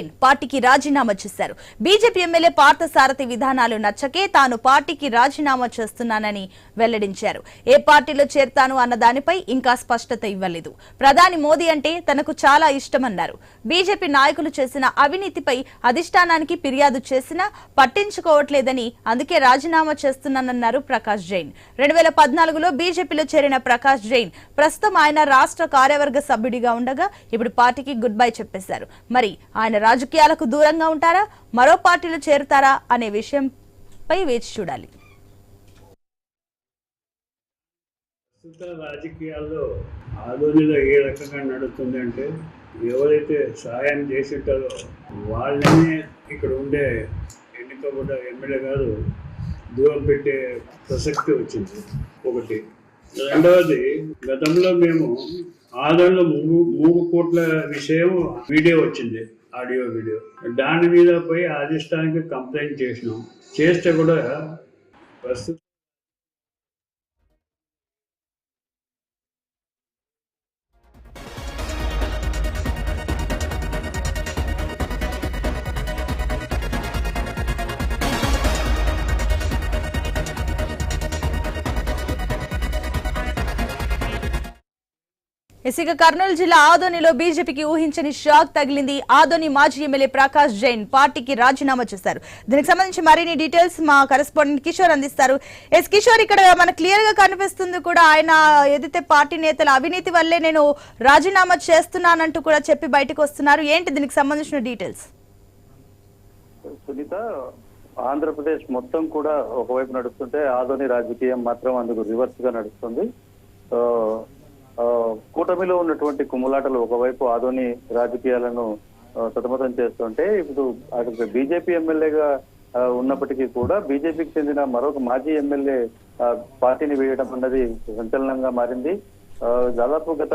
పార్టీకి రాజీనామా చేశారు. బీజేపీ ఎమ్మెల్యే పార్థసారథి విధానాలు నచ్చకే తాను పార్టీకి రాజీనామా చేస్తున్నానని వెల్లడించారు. ఏ పార్టీలో చేరతాను అన్న దానిపై ఇంకా స్పష్టత ఇవ్వలేదు. ప్రధాని మోదీ అంటే తనకు చాలా ఇష్టమన్నారు. బీజేపీ నాయకులు చేసిన అవినీతిపై అధిష్టానానికి ఫిర్యాదు చేసినా పట్టించుకోవట్లేదని అందుకే రాజీనామా చేస్తున్నానన్నారు ప్రకాష్ జైన్. రెండు వేల పద్నాలుగులో బీజేపీలో చేరిన ప్రకాష్ జైన్ ప్రస్తుతం ఆయన రాష్ట్ర కార్యవర్గ సభ్యుడిగా ఉండగా ఇప్పుడు పార్టీకి గుడ్ బై చెప్పేశారు. మరి ఆయన రాజకీయాలకు దూరంగా ఉంటారా? మరో పార్టీలో చేరుతారా? అనే విషయంపై వేచి చూడాలి. ప్రస్తుత రాజకీయాల్లో ఆధునిక ఏ రకంగా నడుస్తుంది అంటే ఎవరైతే సహాయం చేసింటారో వాళ్ళనే ఇక్కడ ఉండే ఎన్నికబడ్డ ఎమ్మెల్యే గారు దూరం పెట్టే ప్రసక్తి వచ్చింది. ఒకటి. రెండవది గతంలో మేము ఆదరణలో మూడు మూడు కోట్ల విషయం వీడియో వచ్చింది. Audio video. దాని మీద పోయి అధిష్టానికి కంప్లైంట్ చేసినాం. చేస్తే కూడా ప్రస్తుతం ఇసిక కర్నూలు జిల్లా ఆదోనిలో బీజేపీకి ఊహించని షాక్ తగిలింది ఆదోని మాజీ ఎమ్మెల్యే ప్రకాష్ జైన్ పార్టీకి రాజీనామా చేశారు. దీనికి సంబంధించి మరిన్ని డీటెయిల్స్ మా కరెస్పాండెంట్ కిషోర్ అందిస్తారు. ఎస్ కిషోర్ ఇక్కడ మనకు క్లియర్గా కనిపిస్తుంది కూడా ఆయన ఏదైతే పార్టీ నేతల అవినీతి వల్లే నేను రాజీనామా చేస్తున్నానంటూ కూడా చెప్పి బయటకు వస్తున్నారు. ఏంటి దీనికి సంబంధించిన డీటెయిల్స్? సునీత ఆంధ్రప్రదేశ్ మొత్తం కూడా ఒకవైపు నడుస్తుంటే ఆదోని రాజకీయం మాత్రం అందుకు రివర్స్గా నడుస్తుంది కూటమిలో ఉన్నటువంటి కుమ్ములాటలు ఒకవైపు ఆదోని రాజకీయాలను సతమతం చేస్తుంటే ఇప్పుడు అటు బీజేపీ ఎమ్మెల్యేగా ఉన్నప్పటికీ కూడా బీజేపీకి చెందిన మరొక మాజీ ఎమ్మెల్యే పార్టీని వేయడం అన్నది సంచలనంగా మారింది. ఆ, దాదాపు గత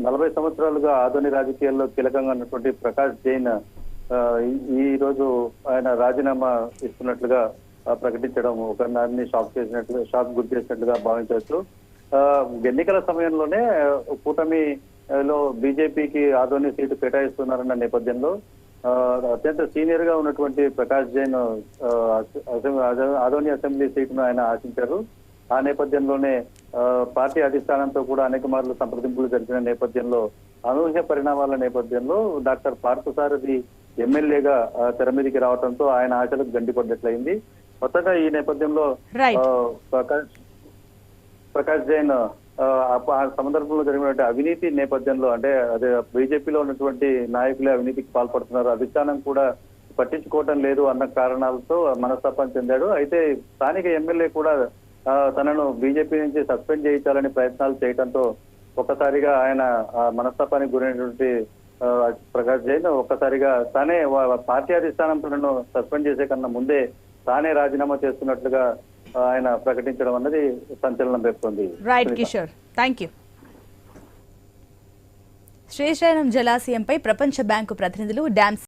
నలభై సంవత్సరాలుగా ఆధునిక రాజకీయాల్లో కీలకంగా ఉన్నటువంటి ప్రకాష్ జైన్ ఆ, ఈ- రోజు ఆయన రాజీనామా ఇస్తున్నట్లుగా ప్రకటించడం ఒక నాన్ని షాక్ చేసినట్లుగా షాక్ గురి చేసినట్లుగా భావించవచ్చు. ఎన్నికల సమయంలోనే ఆ, కూటమిలో బీజేపీకి ఆదోని సీటు కేటాయిస్తున్నారన్న నేపథ్యంలో అత్యంత సీనియర్గా ఉన్నటువంటి ప్రకాష్ జైన్ ఆదోని అసెంబ్లీ సీటును ఆయన ఆశించారు. ఆ నేపథ్యంలోనే ఆ, పార్టీ అధిష్టానంతో కూడా అనేక మార్లు సంప్రదింపులు జరిపిన నేపథ్యంలో అనూహ్య పరిణామాల నేపథ్యంలో డాక్టర్ పార్థసారథి ఎమ్మెల్యేగా తెర మీదికి రావడంతో ఆయన ఆశలకు గండిపడ్డట్లయింది. కొత్తగా ఈ నేపథ్యంలో ప్రకాష్ ప్రకాష్ జైన్ ఆ, సందర్భంలో జరిగినటువంటి అవినీతి నేపథ్యంలో అంటే అదే బీజేపీలో ఉన్నటువంటి నాయకులే అవినీతికి పాల్పడుతున్నారు. అధిష్టానం కూడా పట్టించుకోవటం లేదు అన్న కారణాలతో మనస్తాపం చెందాడు. అయితే స్థానిక ఎమ్మెల్యే కూడా తనను బీజేపీ నుంచి సస్పెండ్ చేయించాలని ప్రయత్నాలు చేయడంతో ఒక్కసారిగా ఆయన ఆ, మనస్తాపానికి గురైనటువంటి ప్రకాష్ జైన్ ఒక్కసారిగా తానే పార్టీ అధిష్టానం తనను సస్పెండ్ చేసే కన్నా ముందే తానే రాజీనామా చేస్తున్నట్లుగా ఆయన ప్రకటించడం అన్నది సంచలనం రేపుతోంది. Right Kishore thank you Srisailam జలాశయంపై ప్రపంచ బ్యాంకు ప్రతినిధులు డ్యామ్